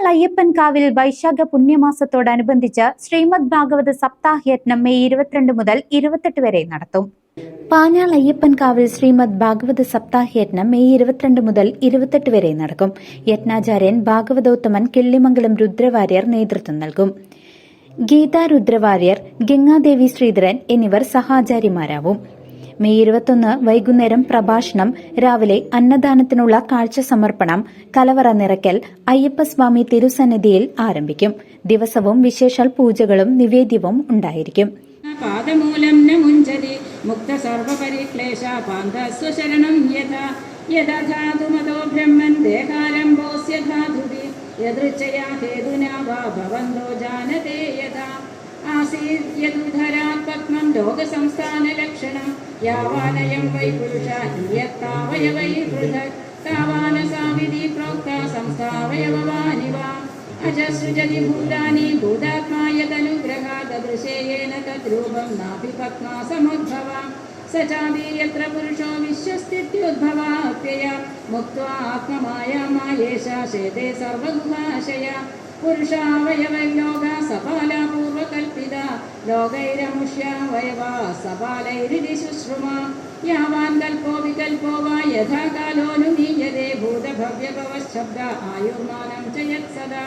Panjal അയ്യപ്പൻകാവിൽ വൈശാഖ പുണ്യമാസത്തോടനുബന്ധിച്ച് ശ്രീമദ് ഭാഗവത സപ്താഹയജ്ഞം മെയ് ഇരുപത്തിരണ്ട് മുതൽ ഇരുപത്തെട്ട് വരെ നടത്തും. പാഞ്ഞാൾ അയ്യപ്പൻകാവിൽ ശ്രീമദ് ഭാഗവത സപ്താഹയജ്ഞം മെയ് ഇരുപത്തിരണ്ട് മുതൽ ഇരുപത്തെട്ട് വരെ നടക്കും. യജ്ഞാചാര്യൻ ഭാഗവതോത്തമൻ കിള്ളിമംഗലം രുദ്രവാര്യർ നേതൃത്വം നൽകും. ഗീതാ രുദ്രവാര്യർ ഗംഗാദേവി ശ്രീധരൻ എന്നിവർ സഹാചാര്യമാരാവും മെയ് ഇരുപത്തൊന്ന് വൈകുന്നേരം പ്രഭാഷണം രാവിലെ അന്നദാനത്തിനുള്ള കാഴ്ച സമർപ്പണം കലവറ നിറയ്ക്കൽ അയ്യപ്പസ്വാമി തിരുസന്നിധിയിൽ ആരംഭിക്കും. ദിവസവും വിശേഷാൽ പൂജകളും നിവേദ്യവും ഉണ്ടായിരിക്കും. യഥാ. ബ്രഹ്മൻ ദേഹാരംഭോസ്യ ധാതുതി യദൃച്ഛയാ ഹേതുനാ വാ ഭവന്തോ ജാനത്തെ आसीत् यदुधरात् पद्मं लोकसंस्थानलक्षणं। यावानयं वै पुरुषा नियत्तावयवै पृथक् तावानसा विधि प्रोक्ता संस्तावयववानि वा अजसृजति भूतानि भूतात्मा यदनुग्रहादृशे येन तद्रूपं नापि पद्मा समुद्भवा। स चापि यत्र पुरुषो विश्वस्थित्युद्भवाप्यया मुक्त्वा आत्ममाया मा एषा शेते सर्वग्भाषया पुरुषावयवै लोकैरमुष्यावयवा सपालैरिति शुश्रुमा यावान् कल्पो विकल्पो वा यथा कालोऽनुमीयते भूतभव्यभवशब्द आयुर्मानं च यत्सदा।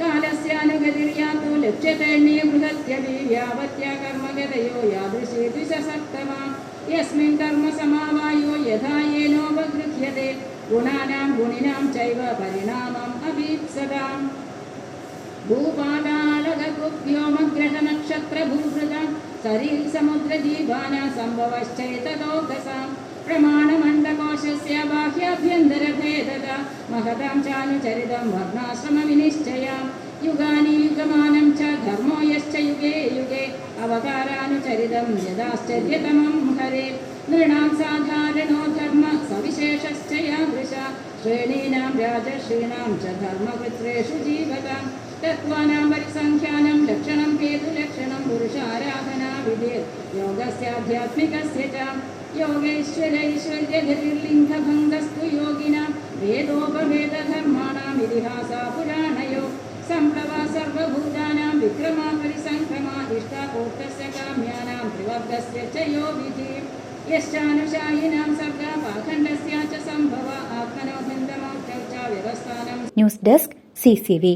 कालस्यानुगतिर्यातु लक्ष्यतेऽन्ये बृहत्यपि यावत्या कर्मगतयो यादृशी द्विषसप्तमा यस्मिन् कर्म समावायो यथा येनोपगृह्यते गुणानां गुणिनां चैव परिणामम् अभीप्सदाम् भूपातालगुभ्योमग्रहनक्षत्रभूभृता सरीसमुद्रजीवाना सम्भवश्चैतदोकसां प्रमाणमण्डकोशस्य बाह्याभ्यन्तरभेदता महतां चानुचरितं वर्णाश्रमविनिश्चयां युगानि युगमानं च धर्मो यश्च युगे युगे अवतारानुचरितं यदाश्चर्यतमं हरे नृणां साधारणो धर्म सविशेषश्च यादृशा श्रेणीनां राजश्रीणां च धर्मवृत्रेषु जीवतां तत्त्वानां परिसङ्ख्यानं आराधना विधेयत योग से आध्यात्मिक योगेश्वर ऐश्वर्यगतिर्लिङ्गभङ्गस्तु योगिना वेदोपवेदधर्माणाम् इतिहासा पुराणयो सम्प्रवा सर्वभूतानां विक्रमा परिसङ्क्रमा इष्टाकोक्तस्य काम्यानां त्रिवर्गस्य च यो विधिः यश्चानुशायिनां सर्गा पाखण्डस्य च सम्भव आत्मनो च व्यवस्थानं। News desk सीसीवी